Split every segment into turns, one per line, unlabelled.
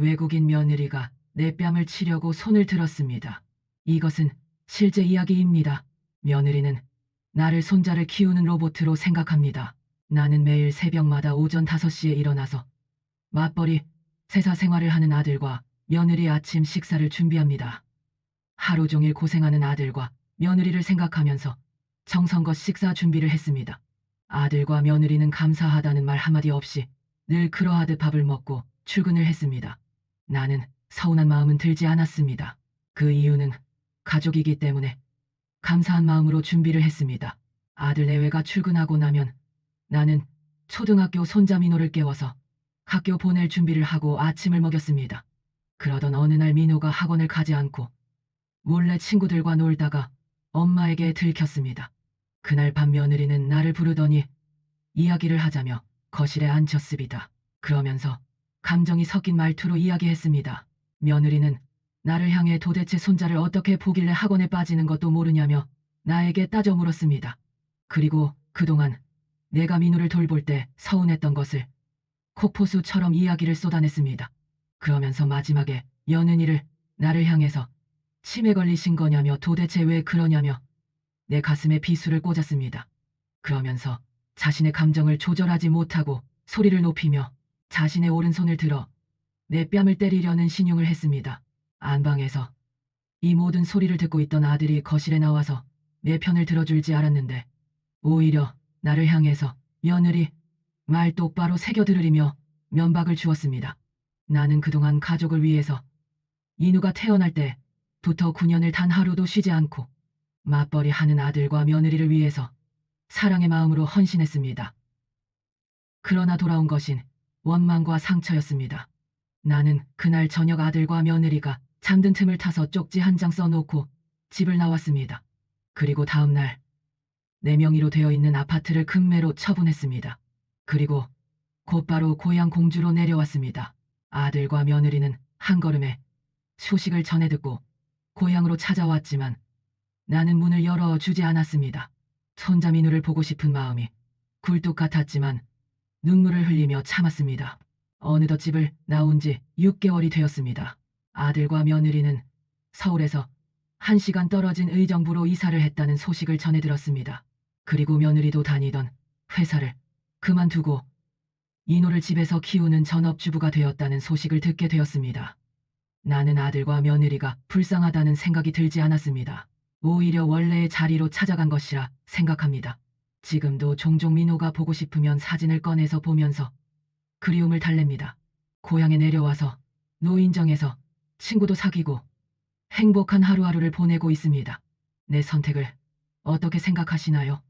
외국인 며느리가 내 뺨을 치려고 손을 들었습니다. 이것은 실제 이야기입니다. 며느리는 나를 손자를 키우는 로봇으로 생각합니다. 나는 매일 새벽마다 오전 5시에 일어나서 맞벌이 세사 생활을 하는 아들과 며느리 아침 식사를 준비합니다. 하루 종일 고생하는 아들과 며느리를 생각하면서 정성껏 식사 준비를 했습니다. 아들과 며느리는 감사하다는 말 한마디 없이 늘 그러하듯 밥을 먹고 출근을 했습니다. 나는 서운한 마음은 들지 않았습니다. 그 이유는 가족이기 때문에 감사한 마음으로 준비를 했습니다. 아들 내외가 출근하고 나면 나는 초등학교 손자 민호를 깨워서 학교 보낼 준비를 하고 아침을 먹였습니다. 그러던 어느 날 민호가 학원을 가지 않고 몰래 친구들과 놀다가 엄마에게 들켰습니다. 그날 밤 며느리는 나를 부르더니 이야기를 하자며 거실에 앉혔습니다. 그러면서 감정이 섞인 말투로 이야기했습니다. 며느리는 나를 향해 도대체 손자를 어떻게 보길래 학원에 빠지는 것도 모르냐며 나에게 따져 물었습니다. 그리고 그동안 내가 민우를 돌볼 때 서운했던 것을 폭포수처럼 이야기를 쏟아냈습니다. 그러면서 마지막에 며느니를 나를 향해서 치매 걸리신 거냐며 도대체 왜 그러냐며 내 가슴에 비수를 꽂았습니다. 그러면서 자신의 감정을 조절하지 못하고 소리를 높이며 자신의 오른손을 들어 내 뺨을 때리려는 신용을 했습니다. 안방에서 이 모든 소리를 듣고 있던 아들이 거실에 나와서 내 편을 들어줄지 알았는데 오히려 나를 향해서 며느리 말 똑바로 새겨 들으리며 면박을 주었습니다. 나는 그동안 가족을 위해서 인우가 태어날 때부터 9년을 단 하루도 쉬지 않고 맞벌이 하는 아들과 며느리를 위해서 사랑의 마음으로 헌신했습니다. 그러나 돌아온 것인 원망과 상처였습니다. 나는 그날 저녁 아들과 며느리가 잠든 틈을 타서 쪽지 한 장 써놓고 집을 나왔습니다. 그리고 다음 날 내 명의로 되어 있는 아파트를 금매로 처분했습니다. 그리고 곧바로 고향 공주로 내려왔습니다. 아들과 며느리는 한 걸음에 소식을 전해 듣고 고향으로 찾아왔지만 나는 문을 열어주지 않았습니다. 손자 민우를 보고 싶은 마음이 굴뚝 같았지만 눈물을 흘리며 참았습니다. 어느덧 집을 나온 지 6개월이 되었습니다. 아들과 며느리는 서울에서 1시간 떨어진 의정부로 이사를 했다는 소식을 전해 들었습니다. 그리고 며느리도 다니던 회사를 그만두고 이노를 집에서 키우는 전업주부가 되었다는 소식을 듣게 되었습니다. 나는 아들과 며느리가 불쌍하다는 생각이 들지 않았습니다. 오히려 원래의 자리로 찾아간 것이라 생각합니다. 지금도 종종 민호가 보고 싶으면 사진을 꺼내서 보면서 그리움을 달랩니다. 고향에 내려와서 노인정에서 친구도 사귀고 행복한 하루하루를 보내고 있습니다. 내 선택을 어떻게 생각하시나요?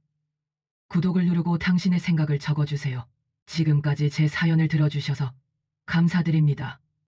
구독을 누르고 당신의 생각을 적어주세요. 지금까지 제 사연을 들어주셔서 감사드립니다.